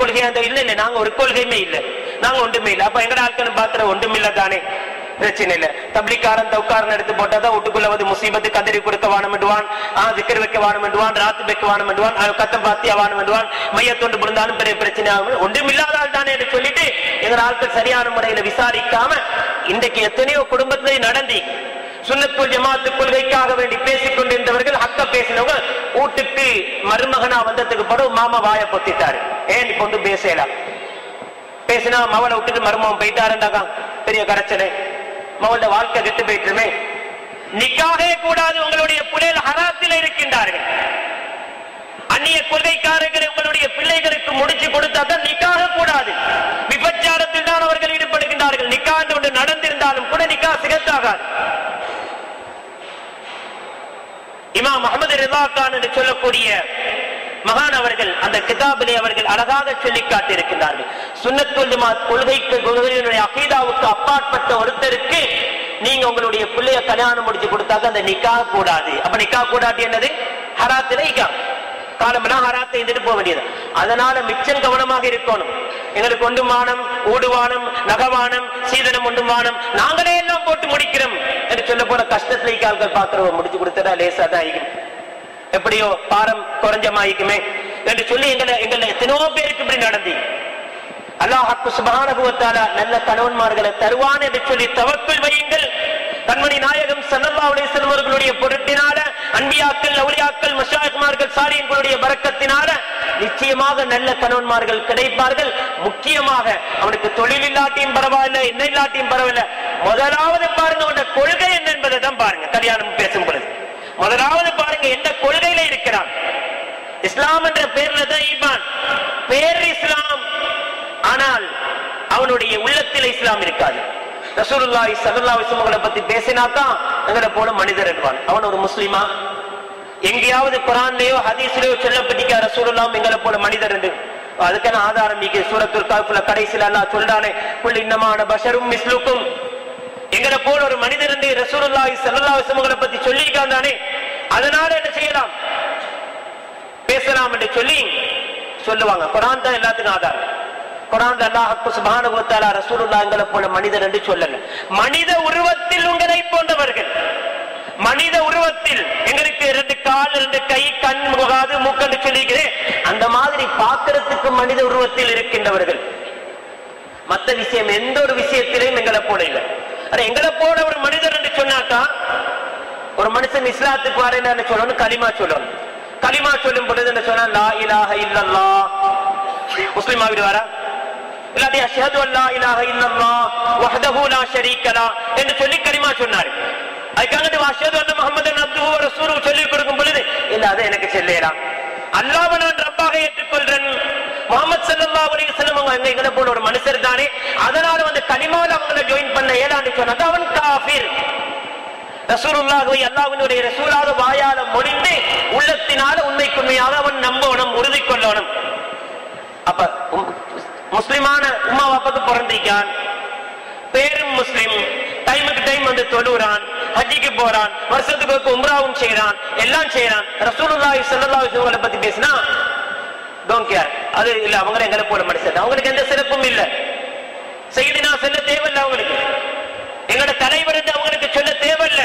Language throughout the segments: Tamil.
கொள்கை இல்ல இல்ல. நாங்க ஒரு கொள்கையுமே இல்ல. நாங்க ஒன்றுமே இல்ல. அப்ப எங்கட ஆட்கள் பாக்குற ஒன்றுமில்ல தானே? பிரச்சனை இல்ல. தப்ளிக்காரன் தவுக்காரன் எடுத்து போட்டாதான் வீட்டுக்குள்ள வந்து முசீபத்து கதறி கொடுக்க வானம் ஆஹ் திக்கர் வைக்க வானம் ராத்து வைக்க வானம் கத்தம் பாத்தியா வானம் மையத்தொண்டு புரிந்தாலும் பெரிய பிரச்சனை ஆகும். ஒன்றுமில்லாத ஆள் தானே என்று சொல்லிட்டு எங்க ஆட்கள் சரியான முறையில விசாரிக்காம இன்றைக்கு எத்தனையோ குடும்பத்திலே நடந்தி சுன்னத்துல் ஜமாத்து கொள்கைக்காக வேண்டி பேசிக் கொண்டிருந்தவர்கள் ஹக்க பேசினவங்க வீட்டுக்கு மருமகனா வந்ததுக்கு படம் மாமா வாய பொத்திட்டாரு. ஏன் இப்ப வந்து பேசலாம் பேசினா மவளை விட்டுட்டு மருமகன் போயிட்டாருண்டாக்கா பெரிய கரைச்சனை மவளோட வாழ்க்கை கெட்டு போயிட்டுமே. நிக்காகவே கூடாது உங்களுடைய புலையில் ஹராத்தில் இருக்கின்றார்கள். அந்நிய கொள்கைக்காரர்கள் உங்களுடைய பிள்ளைகளுக்கு முடிச்சு கொடுத்தா தான் நிக்காக கூடாது. விபச்சாரத்தில் தான் அவர்கள் ஈடுபடுகின்றார்கள். நிக்கா ஒன்று நடந்திருந்தாலும் கூட நிக்கா சிகத்தாகாது. இமாம் அகமது ரிதா கான் என்று சொல்லக்கூடிய மகான் அவர்கள் அந்த கிதாபிலே அவர்கள் அழகாக சொல்லி காட்டியிருக்கிறார்கள் சுன்னத்துல் ஜமாத் கொள்கைக்கு கொள்கையினுடைய அகீதாவுக்கு அப்பாற்பட்ட ஒருத்தருக்கு நீங்க உங்களுடைய பிள்ளைய கல்யாணம் முடிச்சு கொடுத்தாக்க அந்த நிக்கா கூடாது. அப்ப நிக்கா கூடாது என்னது? ஹராத்திலே காலம்னா ஹராத்தை இருந்துட்டு போக வேண்டியது. அதனால மிச்சம் கவனமாக இருக்கணும். எங்களுக்கு ஒன்றும் வானம் ஊடுவானம் நகவானம் சீதனம் ஒன்றும் வானம் நாங்களே எல்லாம் போட்டு முடிக்கிறோம். கஷ்டத்துல ஆட்கள் முடிச்சு கொடுத்தா லேசா தான் ஆகிக்கும் எப்படியோ பாரம் குறைஞ்சமாயிக்குமே. என்று சொல்லி எங்களை எங்களை எத்தனையோ பேருக்கு இப்படி நடந்தி அல்லாஹாக்கு சுபகானுபவத்தால நல்ல கணவன்மார்களை தருவான் என்று சொல்லி தவக்குள் வையுங்கள். கண்மணி நாயகம் சல்லல்லா அலிஸ்லம் அவர்களுடைய பொருட்டினால அன்பியாக்கள் அவுளியாக்கள் மஷாயகுமார்கள் சாரியங்களுடைய வரக்கத்தினால நிச்சயமாக நல்ல கணவன்மார்கள் கிடைப்பார்கள். முக்கியமாக அவனுக்கு தொழில் இல்லாட்டியும் பரவாயில்ல என்ன இல்லாட்டியும் பரவாயில்ல. முதலாவது பாருங்க அவனோட கொள்கை என்ன என்பதை தான் பாருங்க கல்யாணம் பேசும் பொழுது. முதலாவது பாருங்க எந்த கொள்கையில இருக்கிறான்? இஸ்லாம் என்ற பேர்ல தான் ஈமான். பேர் இஸ்லாம். ஆனால் அவனுடைய உள்ளத்தில் இஸ்லாம் இருக்காது. ரசூலுல்லாஹி ஸல்லல்லாஹு அலைஹி வஸல்லம் பத்தி பேசினாதான் எங்களை போல மனிதர் இருப்பான் அவன் ஒரு முஸ்லிமா? எங்கேயாவது குரான்லயோ ஹதீஸ்லயோ சொல்லப்பட்டிருக்கா ரசூலுல்லாஹ் எங்களை போல மனிதர் என்று? அதுக்கான ஆதாரம் இங்கே சூரத்துல் காஃப்ல கடைசில அல்லாஹ் சொல்றானே. குல் இன்னமான பஷரும் மிஸ்லுக்கும். எங்களை போல ஒரு மனிதர் என்று ரசூலுல்லாஹி ஸல்லல்லாஹு அலைஹி வஸல்லம் பத்தி சொல்லியிருக்கான் தானே அதனால என்ன செய்யலாம்? பேசலாம் என்று சொல்லி சொல்லுவாங்க. குரான் தான் எல்லாத்துக்கும் ஆதாரம். குரான் அல்லாஹ் சுபான வ ரசூலுல்லா எங்களை போல மனிதர் என்று சொல்லல. மனித உருவத்தில் உங்களை போன்றவர்கள். மனித உருவத்தில் எங்களுக்கு ரெண்டு கால் ரெண்டு கை கண் முகாது மூக்கண்டு சொல்லிக்கிறேன் அந்த மாதிரி பார்க்கறதுக்கு மனித உருவத்தில் இருக்கின்றவர்கள். மத்த விஷயம் எந்த ஒரு விஷயத்திலையும் எங்களை போல இல்லை. ஆனா எங்களை போல ஒரு மனிதர் என்று சொன்னாக்கா ஒரு மனுஷன் இஸ்லாத்துக்கு வரேன்னு சொல்லணும் களிமா சொல்லணும். களிமா சொல்லும் பொழுது என்ன சொன்னா லா இலாஹ முஸ்லிம் ஆகிடுவாரா? இல்லாட்டி அல்லா இலாஹ வஹ்தஹு லா என்று சொல்லி கலிமா சொன்னாரு. அதுக்காக அஷ்ஹது அன்ன முஹம்மதன் அப்துஹு சொல்லி கொடுக்கும் பொழுது இல்ல அது எனக்கு செல்லேலாம் அல்லாஹ்வை நான் ரப்பாக ஏற்றுக்கொள்றேன். முகமது ஸல்லல்லாஹு அலைஹி வஸல்லம் அவங்க எங்களை போல ஒரு மனுஷர் தானே. அதனால வந்து கனிமால அவங்கள ஜாயின் பண்ண ஏலான்னு சொன்னா அவன் காஃபிர். ரசூலுல்லாஹுவை அல்லாஹ்வினுடைய ரசூலாக வாயால மொழிந்து உள்ளத்தினால உண்மைக்குண்மையாக அவன் நம்பணும் உறுதி கொள்ளணும். அப்ப உம், முஸ்லிமான உம்மா பாப்பாக்கு பிறந்திருக்கான். பேரும் முஸ்லிம். டைமுக்கு டைம் வந்து தொழுகிறான் ஹஜ்ஜிக்கு போறான் வருஷத்துக்கு ஒரு உம்ராவும் செய்யறான் எல்லாம் செய்யறான் ரசூலுல்லாஹி ஸல்லல்லாஹு அலைஹி வஸல்லம் பத்தி பேசினா டோன்ட் கேர் அது இல்ல அவங்க எங்களை போல மனுஷன் அவங்களுக்கு எந்த சிறப்பும் இல்ல. செய்தினா சொல்ல தேவையில்ல அவங்களுக்கு. எங்களோட தலைவர் என்று அவங்களுக்கு சொல்ல தேவையில்ல.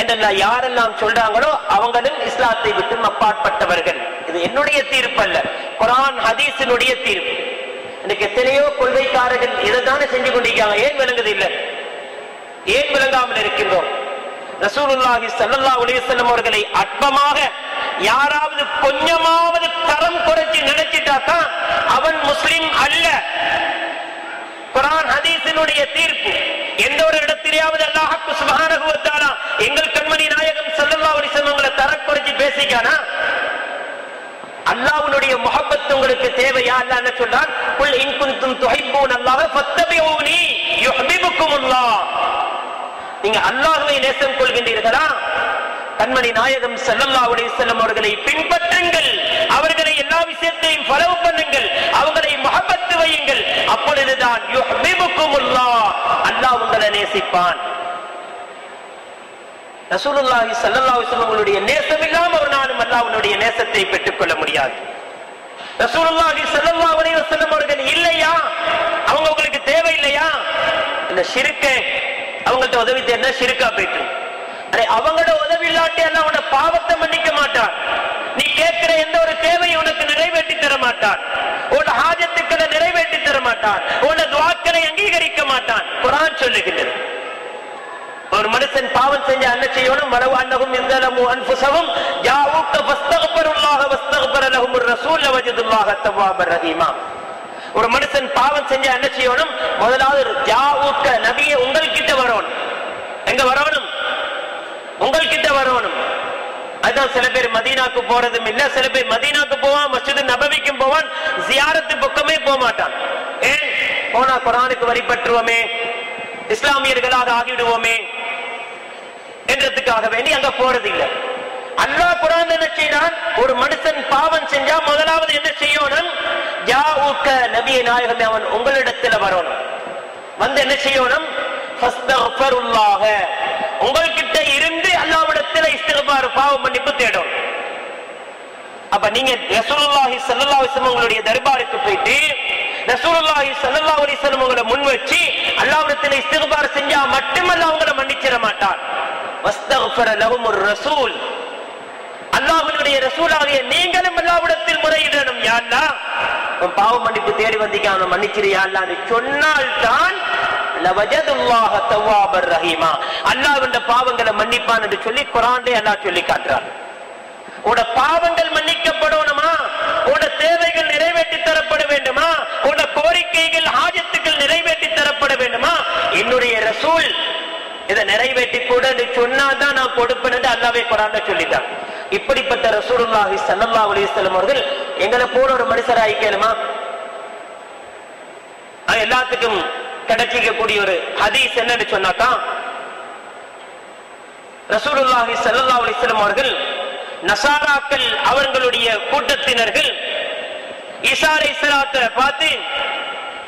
என்றெல்லாம் யாரெல்லாம் சொல்றாங்களோ அவங்களும் இஸ்லாத்தை விட்டு அப்பாற்பட்டவர்கள். இது என்னுடைய தீர்ப்பு அல்ல குரான் ஹதீஸினுடைய தீர்ப்பு. இன்னைக்கு எத்தனையோ கொள்கைக்காரர்கள் இதை தானே செஞ்சு கொண்டிருக்காங்க. ஏன் விளங்குது இல்லை? ஏன் விளங்காமல் இருக்கின்றோம்? ரசூலுல்லாஹி ஸல்லல்லாஹு உலகம் அவர்களை அற்பமாக யாராவது கொஞ்சமாவது தரம் குறைச்சு தான் அவன் முஸ்லிம் அல்ல. குரான் ஹதீஸினுடைய தீர்ப்பு. எந்த ஒரு இடத்திலேயாவது அல்லாஹ்க்கு சுப்ஹானஹு எங்கள் கண்மணி நாயகம் செல்லல்லா அலைஹி உங்களை தரக்குறைச்சு பேசிக்கானா? அல்லாஹ்வுடைய முஹப்பத் உங்களுக்கு தேவையா அல்லாஹ் என்ன சொல்றான் குல் இன் குன்தும் துஹிப்பூன அல்லாஹ் ஃபத்தபிஊனி யுஹ்பிபுக்குமுல்லாஹ். நீங்க அல்லாஹ்வை நேசம் கொள்கின்றீர்களா? கண்மணி நாயகம் செல்லல்லா அலைஹி வஸல்லம் அவர்களை பின்பற்றுங்கள். விஷயத்தை பலவு பண்ணுங்கள். அவங்களை முகப்பத்து வையுங்கள். அப்பொழுதுதான் அல்லாஹ் உங்களை நேசிப்பான். ரசூலுல்லாஹி சல்லல்லாஹு சொல்லுங்களுடைய நேசம் இல்லாம ஒரு நாளும் அல்லாஹ்வுடைய நேசத்தை பெற்றுக்கொள்ள முடியாது. ரசூலுல்லாஹி சல்லல்லாஹு அலைஹி வஸல்லம் அவர்கள் இல்லையா? அவங்க உங்களுக்கு தேவை இல்லையா இந்த ஷிர்க்க அவங்கள்ட்ட உதவி தேடினா ஷிர்க்கா போயிட்டு. அவங்களோட உதவி இல்லாட்டி அல்லாஹ்வோட பாவத்தை மன்னிக்க மாட்டான். நீ கேட்கிற எந்த ஒரு தேவை உனக்கு நிறைவேற்றி தர மாட்டான். உன் ஹாஜத்துக்களை நிறைவேற்றி தர மாட்டான். உன் துவாக்களை அங்கீகரிக்க மாட்டான். குரான் சொல்லுகின்றது ஒரு மனுஷன் பாவம் செஞ்ச என்ன செய்யணும் வரவு அன்னகும் இந்தலமு அன்புசவும் ஜாவுக்க வஸ்தகபருல்லாக வஸ்தகபர ரசூல் வஜதுல்லாக தவ்வாபர் ரஹீமா. ஒரு மனுஷன் பாவம் செஞ்ச என்ன செய்யணும் முதலாவது ஜாவுக்க நபியை உங்கள்கிட்ட வரணும். எங்க வரணும்? உங்கள்கிட்ட வரணும். அதான் சில பேர் மதீனாக்கு போறதும் இல்ல சில பேர் மதீனாக்கு போவான் மஸ்ஜித் நபவிக்கும் போவான் ஜியாரத்து பக்கமே போக மாட்டான் ஏன்? போனா குரானுக்கு வழிபற்றுவோமே இஸ்லாமியர்களாக ஆகிவிடுவோமே என்றதுக்காக வேண்டி அங்க போறது இல்ல. அல்லாஹ் குரான் என்ன செய்யறான் ஒரு மனுஷன் பாவம் செஞ்சா முதலாவது என்ன செய்யணும்? ஜாவுக்க நபிய நாயகமே அவன் உங்களிடத்துல வரணும். வந்து என்ன செய்யணும்? உங்கள்கிட்ட இருந்து அல்லாவிடத்துல இஸ்திக்பார் பாவ மன்னிப்பு தேடும் அப்ப நீங்க ரசூலுல்லாஹி ஸல்லல்லாஹு அலைஹி உங்களுடைய தர்பாருக்கு போயிட்டு ரசூலுல்லாஹி ஸல்லல்லாஹு அலைஹி வஸல்லம் உங்களை முன் வச்சு அல்லாஹ்விடத்தில் இஸ்திக்பார் செஞ்சா மட்டுமல்ல அவங்கள மன்னிச்சிட மாட்டான். வஸ்தக்ஃபர லஹுமுர் ரசூல். அல்லாஹ்வுடைய ரசூலாகிய நீங்களும் அல்லாஹ்விடத்தில் முறையிடணும் யா அல்லாஹ். பாவ மன்னிப்பு தேடி வந்திக்க அவனை மன்னிச்சிரு யா அல்லாஹ்னு சொன்னால் தான் பாவங்களை மன்னிப்பான் என்று சொல்லி அல்லாஹ் சொல்லி காட்டுறான் உட பாவங்கள் மன்னிக்கப்படணுமா? உட தேவைகள் நிறைவேற்றி தரப்பட வேண்டுமா? உட கோரிக்கைகள் ஆஜத்துக்கள் நிறைவேற்றி தரப்பட வேண்டுமா? என்னுடைய ரசூல் இதை நிறைவேற்றி கூட சொன்னாதான் நான் கொடுப்பேன் அல்லாவே குரான் சொல்லிட்டான். இப்படிப்பட்ட ரசூலுல்லாஹி சல்லா அலிஸ்லம் அவர்கள் எங்களை போல ஒரு மனுஷர் கேளுமா? எல்லாத்துக்கும் கிடைச்சிக்கக்கூடிய ஒரு ஹதீஸ் என்னன்னு சொன்னாக்கா ரசூலுல்லாஹி ஸல்லல்லாஹு அலைஹி அவர்கள் நசாராக்கள் அவர்களுடைய கூட்டத்தினர்கள் இசாரை அலைஹிஸ்ஸலாத்தை பார்த்து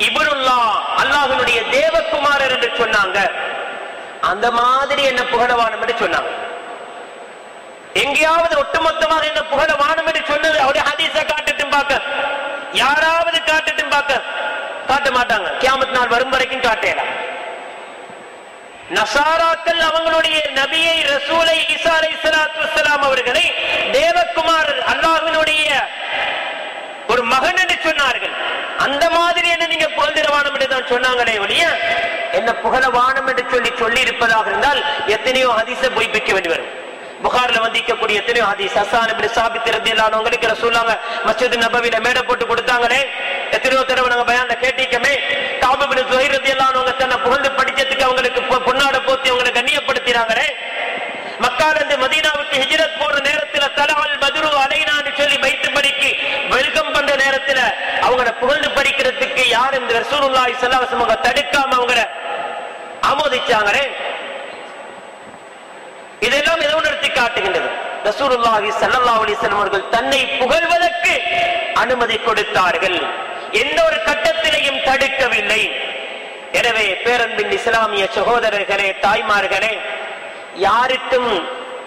இப்னுல்லா அல்லாஹ்வுடைய தேவகுமாரர் என்று சொன்னாங்க. அந்த மாதிரி என்ன புகழவானம் என்று சொன்னாங்க. எங்கேயாவது ஒட்டுமொத்தமாக என்ன புகழவானம் என்று சொன்னது அவருடைய ஹதீஸ காட்டட்டும் பார்க்க. யாராவது காட்டட்டும் பார்க்க. காட்ட மாட்டாங்க. கியாமத் நாள் வரும் வரைக்கும் காட்டலாம். நசாராக்கள் அவங்களுடைய நபியை ரசூலை ஈசா அலைஹிஸ்ஸலாத்து வஸ்ஸலாம் அவர்களை தேவகுமாரர் அல்லாஹினுடைய ஒரு மகன் என்று சொன்னார்கள். அந்த மாதிரி என்ன நீங்க புகழ்ந்திரவானம் என்று தான் சொன்னாங்களே ஒழிய என்ன புகழவானம் என்று சொல்லி சொல்லி இருப்பதாக இருந்தால் எத்தனையோ ஹதீச பொய்ப்பிக்க வேண்டி வரும். புகார்ல வந்திக்கக்கூடிய எத்தனையோ ஹதீஸ் ஹசான் இப்படி சாபித் ரத்தியல்லானவங்களுக்கு ரசூலாங்க மஸ்ஜித் நபவில மேடை போட்டு கொடுத்தாங்களே எத்தனையோ தடவை நாங்க பயான்ல கேட்டிக்கமே காபிபின் எல்லாம் அவங்க தன்னை புகழ்ந்து படிச்சதுக்கு அவங்களுக்கு பொன்னாட போத்தி அவங்களை கண்ணியப்படுத்தினாங்களே. மக்கால மதீனாவுக்கு ஹிஜரத் போற நேரத்துல தலவல் மதுரு அலைனான்னு சொல்லி வைத்துபடிக்கு வெல்கம் பண்ற நேரத்துல அவங்கள புகழ்ந்து படிக்கிறதுக்கு யார் இந்த ரசூலுல்லாஹி ஸல்லல்லாஹு அலைஹி தடுக்காம அவங்கள ஆமோதிச்சாங்களே? இதெல்லாம் எதை உணர்த்தி காட்டுகின்றது. ரசூலுல்லாஹி ஸல்லல்லாஹு அலைஹி வஸல்லம் அவர்கள் தன்னை புகழ்வதற்கு அனுமதி கொடுத்தார்கள். எந்த ஒரு கட்டத்திலையும் தடுக்கவில்லை. எனவே பேரன்பின் இஸ்லாமிய சகோதரர்களே தாய்மார்களே யாருக்கும்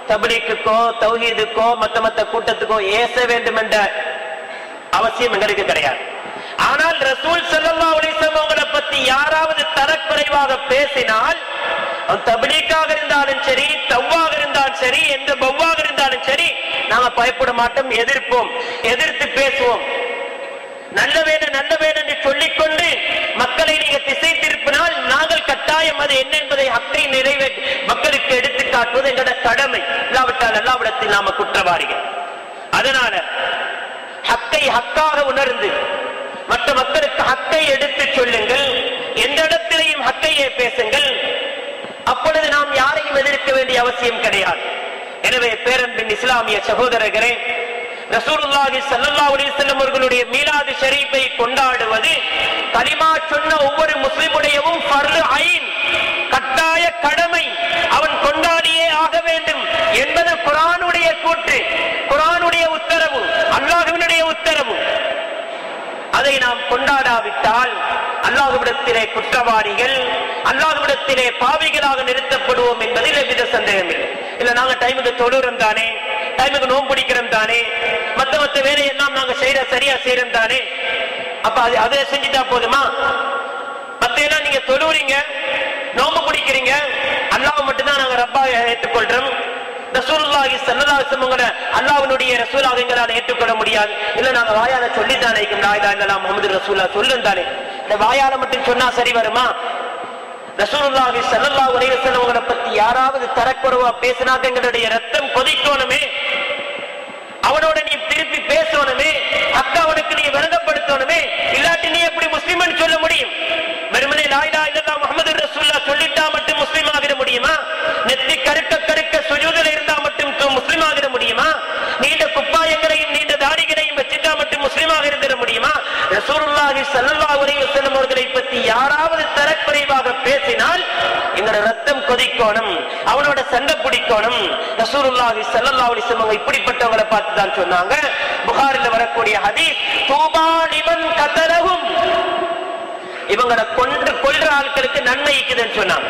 தபிலிக்குக்கோ தௌஹீதுக்கோ மத்த மத்த கூட்டத்துக்கோ ஏச வேண்டும் என்ற அவசியம் எங்களுக்கு கிடையாது. ஆனால் ரசூல் செல்லம்மா அலைஹி பத்தி யாராவது தரக்குறைவாக பேசினால் தபிலீக்காக இருந்தாலும் சரி தவ்வாக இருந்தாலும் சரி எந்த பவ்வாக இருந்தாலும் சரி நாங்க பயப்பட மாட்டோம் எதிர்ப்போம் எதிர்த்து பேசுவோம். நல்ல வேணும் நல்ல வேணும் என்று சொல்லிக்கொண்டு மக்களை நீங்க திசை திருப்பினால் நாங்கள் கட்டாயம் அது என்ன என்பதை ஹக்கை நிறைவேற்றி மக்களுக்கு எடுத்து காட்டுவது எங்களோட கடமை. இல்லாவிட்டால் எல்லாவிடத்தில் நாம குற்றவாளிகள். அதனால ஹக்கை ஹக்காக உணர்ந்து மற்ற மக்களுக்கு ஹக்கை எடுத்து சொல்லுங்கள் எந்த இடத்திலையும் ஹக்கையே பேசுங்கள். அப்பொழுது நாம் யாரையும் எதிர்க்க வேண்டிய அவசியம் கிடையாது. எனவே பேரன்பின் இஸ்லாமிய சகோதரர்களே ரசூலுல்லாஹி ஸல்லல்லாஹு அலைஹி வஸல்லம் அவர்களுடைய மீலாது ஷரீஃபை கொண்டாடுவது கலிமா சொன்ன ஒவ்வொரு முஸ்லிமுடையவும் ஃபர்லு ஐன் கட்டாய கடமை. அவன் கொண்டாடியே ஆக வேண்டும் என்பது குர்ஆனுடைய கூற்று குர்ஆனுடைய உத்தரவு அல்லாஹ்வினுடைய உத்தரவு. அதை நாம் கொண்டாடாவிட்டால் அல்லாஹ்விடத்திலே குற்றவாளிகள் அல்லாஹ்விடத்திலே பாவிகளாக நிறுத்தப்படுவோம் என்பதில் எவ்வித சந்தேகம் இல்லை இல்ல நாங்க டைமுக்கு தொழுறோம் தானே டைமுக்கு நோன்பு பிடிக்கிறோம் தானே செய்யற சரியா செய்யறோம் தானே அப்ப அது அதை செஞ்சுட்டா போதுமா? மத்தையெல்லாம் நீங்க தொழுவுறீங்க நோம்பு பிடிக்கிறீங்க அல்லாஹ் மட்டும்தான் நாங்க ரப்பாக ஏற்றுக்கொள்றோம். ரசூலுல்லாஹி அலைஹி வஸல்லம் அல்லாஹ்வுடைய ரசூலாக எங்களால் ஏற்றுக்கொள்ள முடியாது. இல்ல நாங்க வாயால சொல்லி தானே லா இலாஹ இல்லல்லாஹ் முஹம்மது ரசூலுல்லாஹ் இந்த வாயால மட்டும் சொன்னா சரி வருமா? ரசூலுல்லாஹி ஸல்லல்லாஹு அலைஹி வஸல்லம் உங்களை பத்தி யாராவது தரக்குறைவா பேசினாக்க எங்களுடைய ரத்தம் கொதிக்கணுமே. அவனோட நீ பேசணுமே அக்கா அவனுக்கு நீ விரதப்படுத்தணுமே இல்லாட்டி நீ எப்படி முஸ்லிம்னு சொல்ல முடியும்? வெறுமனே லாயிலா இல்லல்லா முகமது ரசூல்லா சொல்லிட்டா மட்டும் முஸ்லீம் ஆகிட முடியுமா? நெத்தி கருக்க கருக்க சுஜூதில் இருந்தா மட்டும் முஸ்லீம் ஆகிட முடியுமா? நீண்ட குப்பாயங்களையும் நீண்ட தாடிகளையும் வச்சிருந்தா மட்டும் முஸ்லீமாக இருந்திட முடியுமா? ரசூலுல்லாஹி ஸல்லல்லாஹு அலைஹி வஸல்லம் அவர்களை பத்தி யாராவது தரக்குறைவாக பேசினால் எங்களோட ரத்தம் கொதிக்கணும் அவனோட சண்டை பிடிக்கணும். ரசூலுல்லாஹி ஸல்லல்லாஹு அலைஹி வஸல்லம் இப்படிப்பட்டவங்களை பார்த்து தான் சொன்னாங்க. புகாரில் வரக்கூடிய ஹதீஸ் தூபா லிமன் கதலஹும் இவங்களை கொன்று கொள்ற ஆட்களுக்கு நன்மை இருக்குதுன்னு சொன்னாங்க.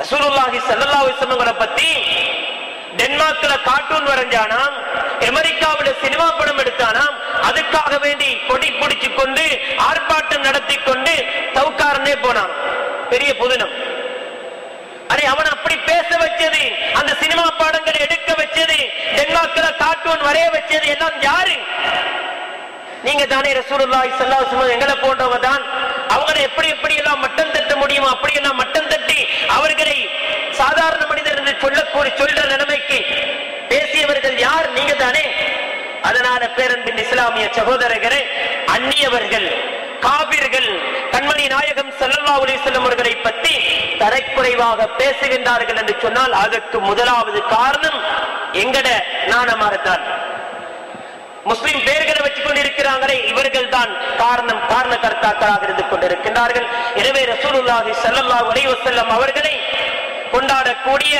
ரசூலுல்லாஹி ஸல்லல்லாஹு அலைஹி பத்தி டென்மார்க்ல கார்ட்டூன் வரைஞ்சானாம் அமெரிக்காவில சினிமா படம் எடுத்தானாம் அதுக்காக வேண்டி கொடி பிடிச்சு கொண்டு ஆர்ப்பாட்டம் நடத்தி கொண்டு தவுக்காரனே போனான். பெரிய புதினம். அவன் அப்படி பேச வச்சது அந்த சினிமா பாடங்களை எடுக்க வச்சது டென்மார்க்ல கார்ட்டூன் வரைய வச்சது எல்லாம் யாரு? நீங்க தானே ரசூலுல்லாஹி ஸல்லல்லாஹு அலைஹி எங்களை போன்றவங்க தான். அவங்களை எப்படி எப்படி எல்லாம் மட்டம் தட்ட முடியுமோ அப்படி எல்லாம் மட்டம் தட்டி அவர்களை சாதாரண மனிதர் என்று சொல்லக்கூடிய சொல்ற நிலைமைக்கு பேசியவர்கள் யார்? நீங்க தானே. அதனால பேரன்பின் இஸ்லாமிய சகோதரர்களே அந்நியவர்கள். காபிர்கள் கண்மணி நாயகம் செல்லல்லா அலைஹி செல்லும் அவர்களை பற்றி தரைக்குறைவாக பேசுகின்றார்கள் என்று சொன்னால் அதற்கு முதலாவது காரணம் எங்கட நாணமாரத்தான் முஸ்லிம் பேர்களை வச்சுக் கொண்டிருக்கிறாங்களே இவர்கள் தான் காரணம் காரண கர்த்தாக்களாக இருந்து கொண்டிருக்கின்றார்கள். எனவே ரசூலுல்லாஹி செல்லல்லா அலைஹி வஸல்லம் அவர்களை கொண்டாடக்கூடிய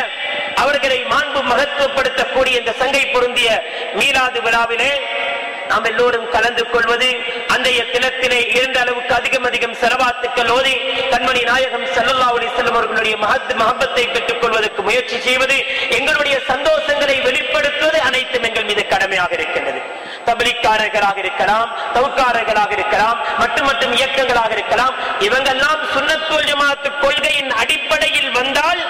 அவர்களை மாண்பு மகத்துவப்படுத்தக்கூடிய இந்த சங்கை பொருந்திய மீலாது விழாவிலே நாம் எல்லோரும் கலந்து கொள்வது அன்றைய தினத்திலே இரண்டு அளவுக்கு அதிகம் அதிகம் செலவாத்துக்கள் ஓதி கண்மணி நாயகம் ஸல்லல்லாஹு அலைஹி வஸல்லம் அவர்களுடைய மகத் மஹப்பத்தை பெற்றுக் கொள்வதற்கு முயற்சி செய்வது எங்களுடைய சந்தோஷங்களை வெளிப்படுத்துவது அனைத்தும் எங்கள் மீது கடமையாக இருக்கின்றது. தபிலிக்காரர்களாக இருக்கலாம் தவுக்காரர்களாக இருக்கலாம் மட்டும் மட்டும் இயக்கங்களாக இருக்கலாம் இவங்கெல்லாம் சுன்னத்துல் ஜமாத்து கொள்கையின் அடிப்படையில் வந்தால்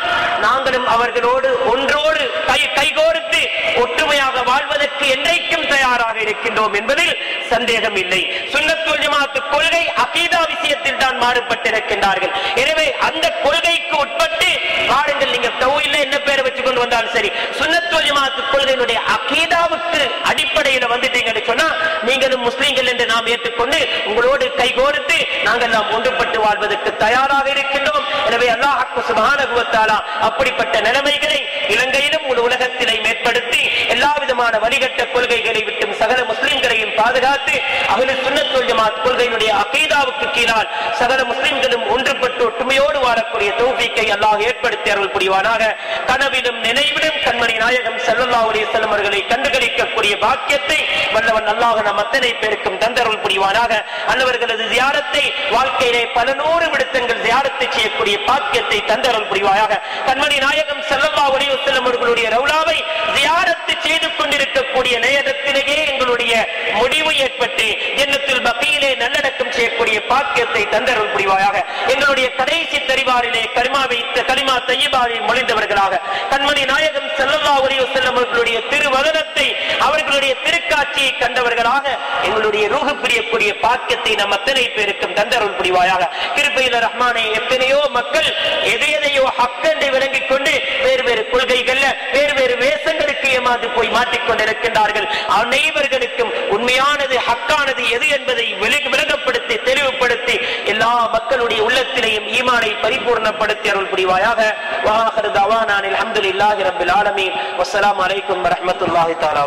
நாங்களும் அவர்களோடு ஒன்றோடு கை கைகோர்த்து ஒற்றுமையாக வாழ்வது இருக்கின்றோம் என்பதில் சந்தேகம் இல்லை. சுன்னத்துல் ஜமாத்து கொள்கை அகீதா விஷயத்தில் தான் மாறுபட்டிருக்கின்றார்கள். எனவே அந்த கொள்கைக்கு உட்பட்டு பாருங்கள் நீங்க தௌஹீத்ல என்ன பேரை வச்சு கொண்டு வந்தாலும் சரி சுன்னத்துல் ஜமாத்து கொள்கையினுடைய அகீதாவுக்கு அடிப்படையில வந்துட்டீங்கன்னு சொன்னா நீங்களும் முஸ்லீம்கள் என்று நாம் ஏற்றுக்கொண்டு உங்களோடு கைகோர்த்து நாங்கள் நாம் ஒன்றுபட்டு வாழ்வதற்கு தயாராக இருக்கின்றோம். எனவே அல்லாஹ் சுப்ஹானஹு அப்படிப்பட்ட நிலைமைகளை இலங்கையிலும் உலகத்திலையும் எல்லா விதமான வழிகட்ட கொள்கைகளை விட்டும் சகல முஸ்லிம்களையும் பாதுகாத்து அகல சுன்னத்துல் ஜமாத் கொள்கையினுடைய அகீதாவுக்கு கீழால் சகல முஸ்லிம்களும் ஒன்றுபட்டு ஒற்றுமையோடு வாழக்கூடிய தௌஃபீக்கை அல்லாஹ் ஏற்படுத்தி அருள் புரிவானாக. கனவிலும் நினைவிலும் கண்மணி நாயகம் செல்லல்லா உடைய செல்வர்களை கண்டுகளிக்கக்கூடிய பாக்கியத்தை வல்லவன் அல்லாஹ் நம் அத்தனை பேருக்கும் தந்தருள் புரிவானாக. அல்லவர்களது ஜியாரத்தை வாழ்க்கையிலே பல நூறு விடுத்தங்கள் ஜியாரத்தை செய்யக்கூடிய பாக்கியத்தை தந்தருள் புரிவாயாக. கண்மணி நாயகம் செல்லல்லா உடைய வஸல்லம் அவர்களுடைய ரவுலாவை ஜியாரத்து செய்து கொண்டிருக்கக்கூடிய நேரத்திலேயே எங்களுடைய முடிவு ஏற்பட்டு எண்ணத்தில் பகையிலே நல்லடக்கம் செய்யக்கூடிய பாக்கியத்தை தந்தருள் புரிவாயாக. எங்களுடைய கடைசி தெரிவாரிலே கரிமாவை கலிமா தையபாவை மொழிந்தவர்களாக. கண்மணி நாயகம் செல்லல்லா அலைஹி செல்லம் அவர்களுடைய திருவதனத்தை அவர்களுடைய திருக்காட்சியை கண்டவர்களாக எங்களுடைய ரூஹு பிரியக்கூடிய பாக்கியத்தை நம் அத்தனை பேருக்கும் தந்தருள் புரிவாயாக. கிருப்பையில ரஹ்மானை எத்தனையோ மக்கள் எதை எதையோ ஹக்கென்று விளங்கிக் கொண்டு வேறு வேறு கொள்கைகள்ல வேறு ஏமாந்து போய் மாட்டிக்கொண்டிருக்கின்றார்கள். அனைவர்களுக்கும் உண்மையானது ஹக்கானது எது என்பதை விலகப்படுத்தி தெளிவுபடுத்தி எல்லா மக்களுடைய உள்ளத்திலேயும் ஈமானை பரிபூர்ணப்படுத்தி அருள் புரிவாயாக. வாஹர் தவானான் அல்ஹம்துலில்லாஹி ரபில் ஆலமீன். வசலாம் அலைக்கும் வரமத்துல்லாஹி தஆலா